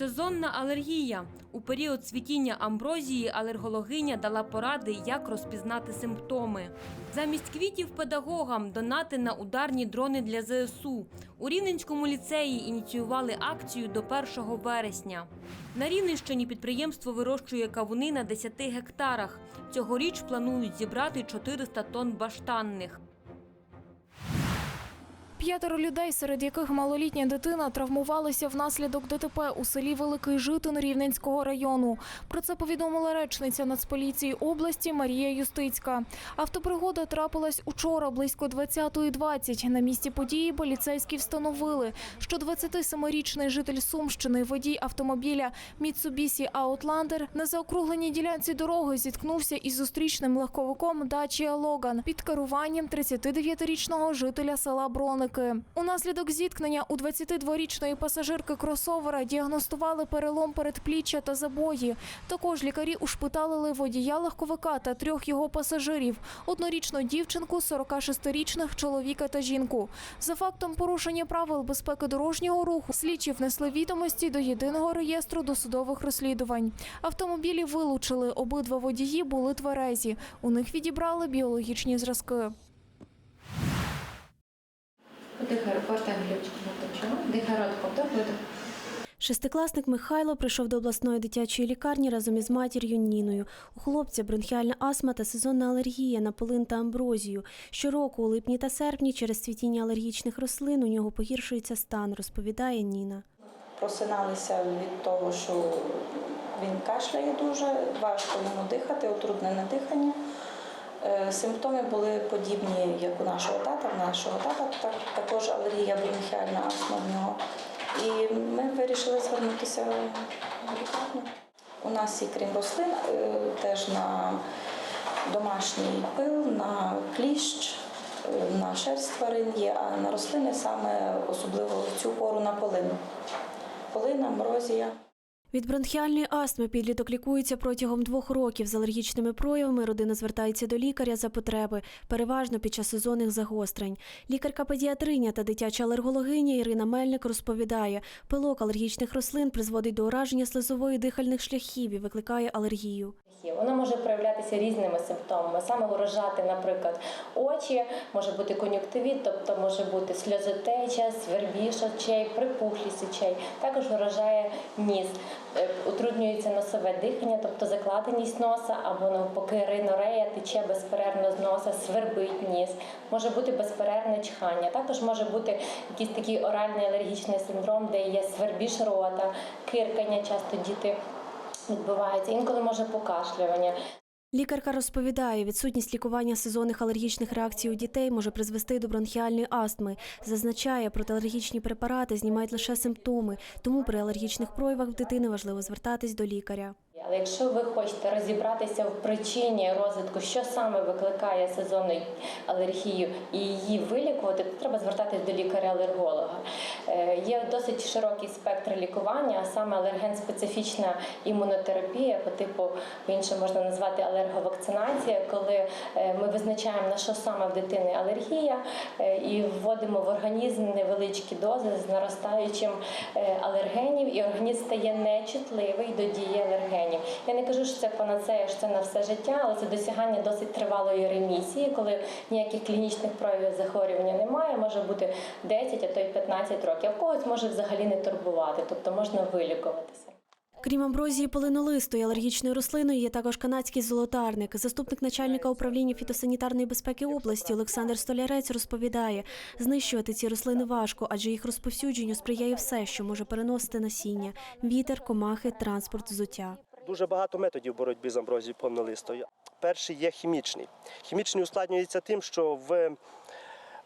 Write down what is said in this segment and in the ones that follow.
Сезонна алергія. У період цвітіння амброзії алергологиня дала поради, як розпізнати симптоми. Замість квітів педагогам донати на ударні дрони для ЗСУ. У Рівненському ліцеї ініціювали акцію до 1 вересня. На Рівненщині підприємство вирощує кавуни на 10 гектарах. Цьогоріч планують зібрати 400 тонн баштанних. П'ятеро людей, серед яких малолітня дитина, травмувалися внаслідок ДТП у селі Великий Житин Рівненського району. Про це повідомила речниця Нацполіції області Марія Юстицька. Автопригода трапилась учора близько 20.20. На місці події поліцейські встановили, що 27-річний житель Сумщини, водій автомобіля Mitsubishi Outlander на заокругленій ділянці дороги зіткнувся із зустрічним легковиком Dacia Logan під керуванням 39-річного жителя села Броники. Унаслідок зіткнення у 22-річної пасажирки кросовера діагностували перелом передпліччя та забої. Також лікарі ушпиталили водія легковика та трьох його пасажирів: однорічну дівчинку, 46-річних чоловіка та жінку. За фактом порушення правил безпеки дорожнього руху слідчі внесли відомості до єдиного реєстру досудових розслідувань. Автомобілі вилучили. Обидва водії були тверезі. У них відібрали біологічні зразки. Дихай репорта глючку почала. Дихай ротком, так видих. Шестикласник Михайло прийшов до обласної дитячої лікарні разом із матір'ю Ніною. У хлопця бронхіальна астма та сезонна алергія на полин та амброзію. Щороку у липні та серпні через цвітіння алергічних рослин у нього погіршується стан, розповідає Ніна. просиналися від того, що він кашляє дуже, важко йому дихати, утруднене дихання. Е, Симптоми були подібні, як у нашого тата, в нашого тата так, також алергія бронхіальна астма в нього. І ми вирішили звернутися в лікарню. У нас і крім рослин, е, теж на домашній пил, на кліщ, е, на шерсть тварин є, а на рослини саме особливо в цю пору на полину. Полина, амброзія. Від бронхіальної астми підліток лікується протягом двох років. З алергічними проявами родина звертається до лікаря за потреби, переважно під час сезонних загострень. Лікарка-педіатриня та дитяча алергологиня Ірина Мельник розповідає, пилок алергічних рослин призводить до ураження слизової дихальних шляхів і викликає алергію. Вона може проявлятися різними симптомами. Саме виражати, наприклад, очі, може бути кон'юктивіт, тобто може бути сльозотеча, свербіж очей, припухлість очей. Також виражає ніс. Е, Утруднюється носове дихання, тобто закладеність носа, або навпаки ринорея тече безперервно з носа, свербить ніс. Може бути безперервне чхання. Також може бути якийсь такий оральний алергічний синдром, де є свербіж рота, киркання, часто діти відбувається. Інколи може покашлювання. Лікарка розповідає, відсутність лікування сезонних алергічних реакцій у дітей може призвести до бронхіальної астми. Зазначає, протиалергічні препарати знімають лише симптоми, тому при алергічних проявах в дитини важливо звертатись до лікаря. Але якщо ви хочете розібратися в причині розвитку, що саме викликає сезонну алергію і її вилікувати, то треба звертатись до лікаря-алерголога. Е, Є досить широкий спектр лікування, а саме алерген-специфічна імунотерапія, по типу інше можна назвати алерговакцинація, коли е, ми визначаємо на що саме в дитини алергія е, і вводимо в організм невеличкі дози з наростаючим алергенів, і організм стає нечутливий до дії алергенів. Я не кажу, що це панацея, що це на все життя, але це досягання досить тривалої ремісії, коли ніяких клінічних проявів захворювання немає, може бути 10, а то й 15 років. Когось може взагалі не турбувати, тобто можна вилікуватися. Крім амброзії полинолистої алергічною рослиною, є також канадський золотарник. Заступник начальника управління фітосанітарної безпеки області Олександр Столярець розповідає, знищувати ці рослини важко, адже їх розповсюдженню сприяє все, що може переносити насіння: вітер, комахи, транспорт, взуття. Дуже багато методів боротьби з амброзією повнолистою. Перший є хімічний. Хімічний ускладнюється тим, що в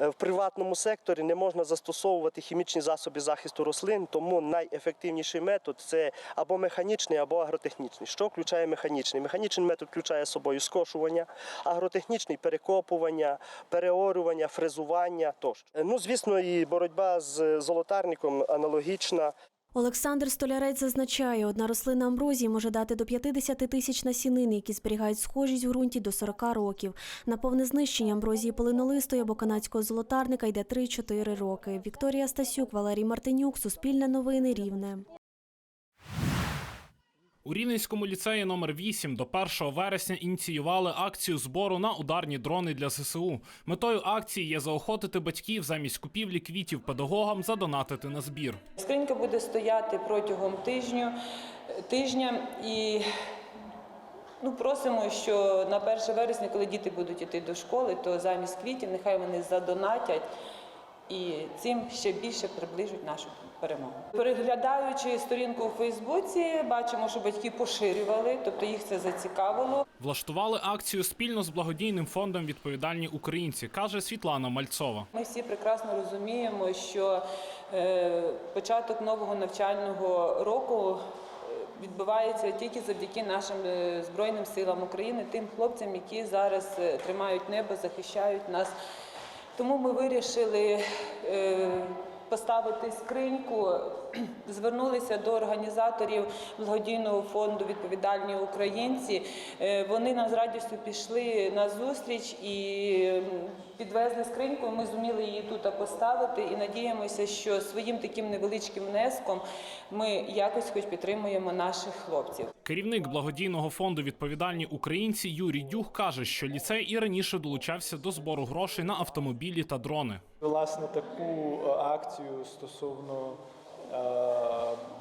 Е, В приватному секторі не можна застосовувати хімічні засоби захисту рослин, тому найефективніший метод це або механічний, або агротехнічний. Що включає механічний? Механічний метод включає собою скошування, агротехнічний перекопування, переорювання, фрезування тощо. Е, Ну, звісно, і боротьба з золотарником аналогічна. Олександр Столярець зазначає, одна рослина амброзії може дати до 50 тисяч насінин, які зберігають схожість в ґрунті до 40 років. На повне знищення амброзії полинолистої або канадського золотарника йде 3-4 роки. Вікторія Стасюк, Валерій Мартинюк, Суспільне новини, Рівне. У Рівненському ліцеї номер 8 до 1 вересня ініціювали акцію збору на ударні дрони для ЗСУ. Метою акції є заохотити батьків замість купівлі квітів педагогам задонатити на збір. Скринька буде стояти протягом тижню, тижня і ну, просимо, що на 1 вересня, коли діти будуть йти до школи, то замість квітів нехай вони задонатять і цим ще більше приближуть нашу перемогу. Переглядаючи сторінку у Фейсбуці, бачимо, що батьки поширювали, тобто їх це зацікавило. Влаштували акцію спільно з благодійним фондом Відповідальні українці, каже Світлана Мальцова. Ми всі прекрасно розуміємо, що е, початок нового навчального року е, відбувається тільки завдяки нашим е, Збройним силам України, тим хлопцям, які зараз тримають небо, захищають нас. Тому ми вирішили е, поставити скриньку, звернулися до організаторів благодійного фонду Відповідальні українці. Е, Вони нам з радістю пішли на зустріч і підвезли скриньку. Ми зуміли її тут поставити і надіємося, що своїм таким невеличким внеском ми якось хоч підтримуємо наших хлопців. Керівник благодійного фонду Відповідальні українці Юрій Дюх каже, що ліцей і раніше долучався до збору грошей на автомобілі та дрони. Власне, таку е, акцію стосовно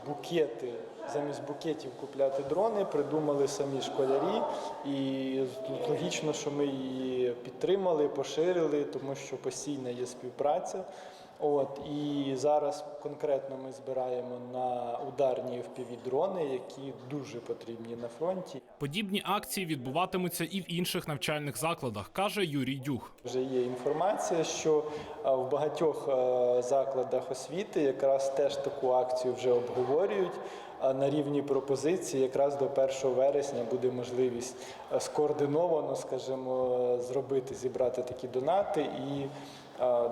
букети, замість букетів купляти дрони, придумали самі школярі. І логічно, що ми її підтримали, поширили, тому що постійна є співпраця. От і зараз конкретно ми збираємо на ударні fpv дрони, які дуже потрібні на фронті. Подібні акції відбуватимуться і в інших навчальних закладах, каже Юрій Дюх. Вже є інформація, що в багатьох закладах освіти якраз теж таку акцію вже обговорюють. А на рівні пропозиції якраз до 1 вересня буде можливість скоординовано, скажімо, зробити, зібрати такі донати і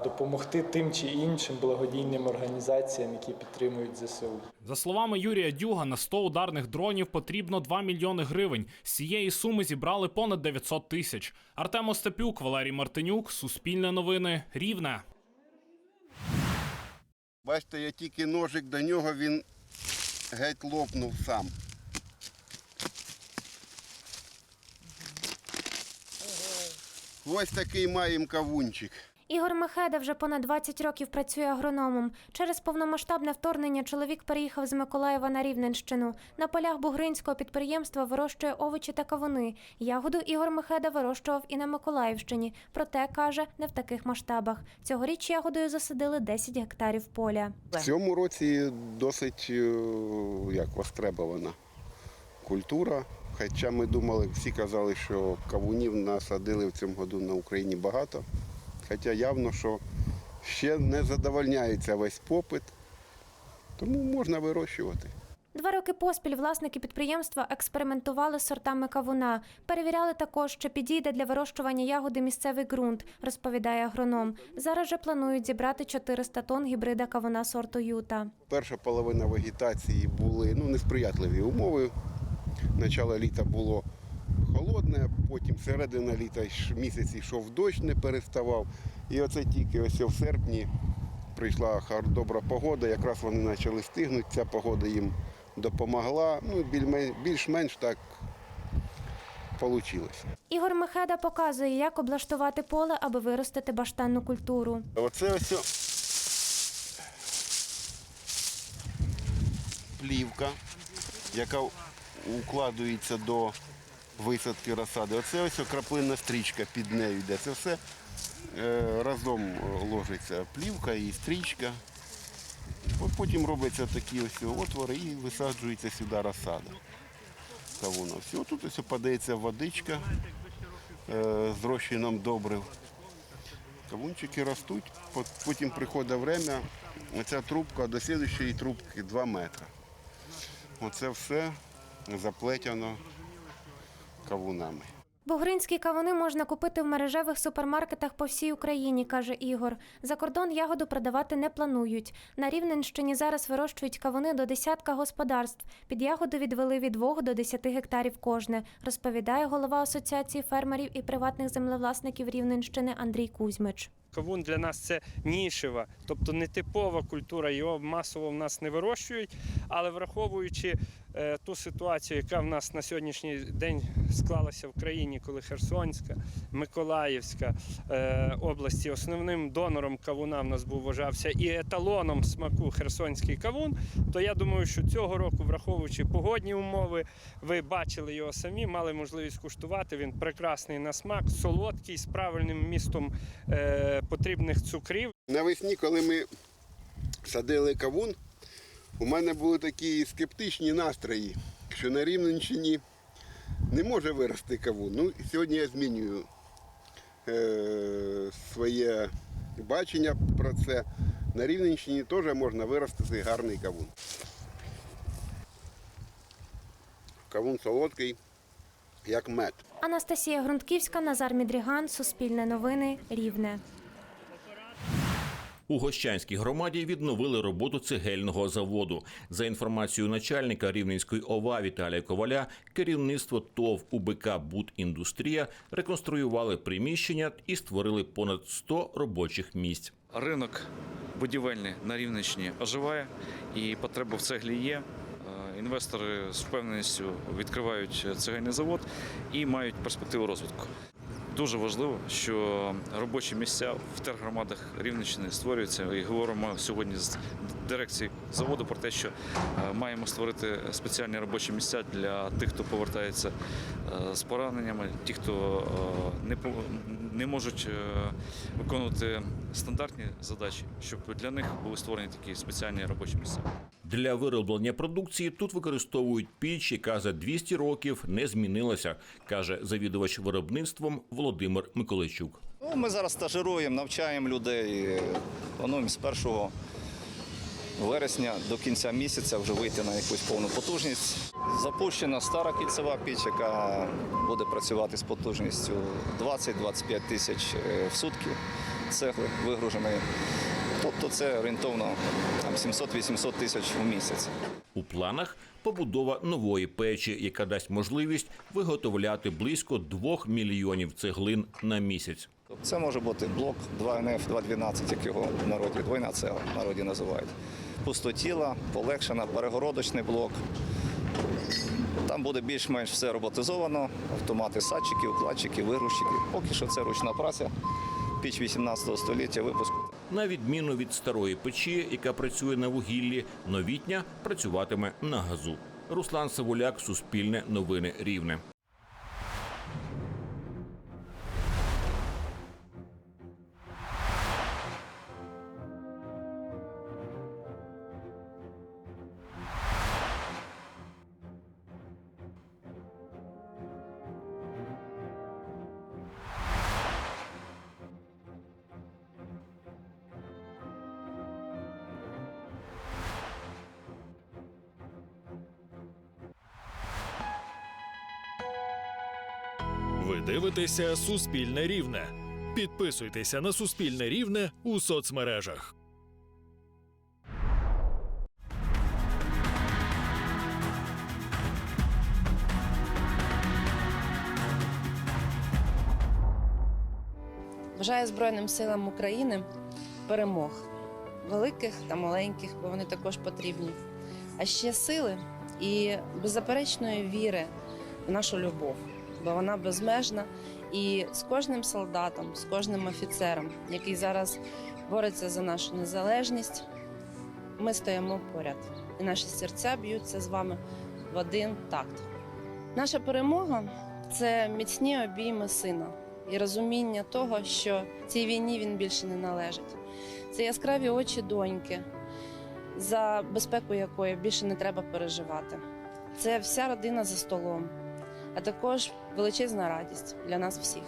допомогти тим чи іншим благодійним організаціям, які підтримують ЗСУ. За словами Юрія Дюга, на 100 ударних дронів потрібно 2 мільйони гривень. З цієї суми зібрали понад 900 тисяч. Артем Остапюк, Валерій Мартинюк, Суспільне новини, Рівне. Бачите, я тільки ножик до нього, він геть лопнув сам. Ось такий маємо кавунчик. Ігор Мехеда вже понад 20 років працює агрономом. Через повномасштабне вторгнення чоловік переїхав з Миколаєва на Рівненщину. На полях бугринського підприємства вирощує овочі та кавуни. Ягоду Ігор Мехеда вирощував і на Миколаївщині. Проте каже, не в таких масштабах. Цьогоріч ягодою засадили 10 гектарів поля. В цьому році досить е, як востребована культура. Хоча ми думали, всі казали, що кавунів насадили в цьому году на Україні багато. Хоча явно, що ще не задовольняється весь попит, тому можна вирощувати. Два роки поспіль власники підприємства експериментували з сортами кавуна. Перевіряли також, чи підійде для вирощування ягоди місцевий ґрунт, розповідає агроном. Зараз же планують зібрати 400 тонн гібрида кавуна сорту Юта. Перша половина вегетації були ну, несприятливі умови. Начало літа було холодне, потім середина літа місяць йшов дощ, не переставав. І оце тільки ось в серпні прийшла добра погода, якраз вони почали стигнути, ця погода їм допомогла. Ну, більш- більш-менш так вийшло. Ігор Мехеда показує, як облаштувати поле, аби виростити баштанну культуру. Оце ось плівка, яка укладується до висадки розсади. Оце ось краплинна стрічка під нею йде. Це все е, разом ложиться плівка і стрічка. Потім робляться такі ось отвори і висаджується сюди розсада. Все, тут ось подається водичка е, з розчином добрив. Кавунчики ростуть, потім приходить время, оця трубка до слідчої трубки 2 метри. Оце все заплетено кавунами. Бугринські кавуни можна купити в мережевих супермаркетах по всій Україні, каже Ігор. За кордон ягоду продавати не планують. На Рівненщині зараз вирощують кавуни до десятка господарств. Під ягоду відвели від 2 до 10 гектарів кожне, розповідає голова Асоціації фермерів і приватних землевласників Рівненщини Андрій Кузьмич. Кавун для нас це нішева, тобто нетипова культура, його масово в нас не вирощують. Але враховуючи е, ту ситуацію, яка в нас на сьогоднішній день склалася в країні, коли Херсонська, Миколаївська е, області основним донором кавуна в нас був вважався і еталоном смаку херсонський кавун, то я думаю, що цього року, враховуючи погодні умови, ви бачили його самі, мали можливість куштувати. Він прекрасний на смак, солодкий, з правильним містом е, потрібних цукрів. Навесні, коли ми садили кавун, у мене були такі скептичні настрої, що на Рівненщині не може вирости кавун. Ну, сьогодні я змінюю е, своє бачення про це. На Рівненщині теж можна виростити гарний кавун. Кавун солодкий, як мед. Анастасія Грунтківська, Назар Мідріган, Суспільне новини, Рівне. У Гощанській громаді відновили роботу цегельного заводу. За інформацією начальника Рівненської ОВА Віталія Коваля, керівництво ТОВ УБК «Будіндустрія» реконструювали приміщення і створили понад 100 робочих місць. Ринок будівельний на Рівненщині оживає і потреба в цеглі є. Е, Інвестори з впевненістю відкривають цегельний завод і мають перспективу розвитку. Дуже важливо, що робочі місця в тергромадах Рівненщини створюються. І говоримо сьогодні з дирекції заводу про те, що е, маємо створити спеціальні робочі місця для тих, хто повертається е, з пораненнями, ті, хто е, не не можуть виконувати стандартні задачі, щоб для них були створені такі спеціальні робочі місця. Для вироблення продукції тут використовують піч, яка за 200 років не змінилася, каже завідувач виробництвом Володимир Миколайчук. Ну, ми зараз стажируємо, навчаємо людей. Плануємо з 1 вересня до кінця місяця вже вийти на якусь повну потужність. Запущена стара кільцева піч, яка буде працювати з потужністю 20-25 тисяч е, в сутки цегли вигруженої. Тобто це орієнтовно 700-800 тисяч в місяць. У планах побудова нової печі, яка дасть можливість виготовляти близько 2 мільйонів цеглин на місяць. Це може бути блок 2НФ, 212, як його в народі, двойна цегла в народі називають. Пустотіла, полегшена, перегородочний блок. Там буде більш-менш все роботизовано, автомати садчиків, кладчиків, вигрузчиків. Поки що це ручна праця, піч 18 століття випуску. На відміну від старої печі, яка працює на вугіллі, новітня працюватиме на газу. Руслан Савуляк, Суспільне новини Рівне. Ви дивитеся Суспільне Рівне. Підписуйтеся на Суспільне Рівне у соцмережах. Бажаю Збройним силам України перемог великих та маленьких, бо вони також потрібні. А ще сили і беззаперечної віри в нашу любов, бо вона безмежна. І з кожним солдатом, з кожним офіцером, який зараз бореться за нашу незалежність, ми стоїмо поряд. І наші серця б'ються з вами в один такт. Наша перемога це міцні обійми сина і розуміння того, що цій війні він більше не належить. Це яскраві очі доньки, за безпеку якої більше не треба переживати. Це вся родина за столом, а також величезна радість для нас всіх.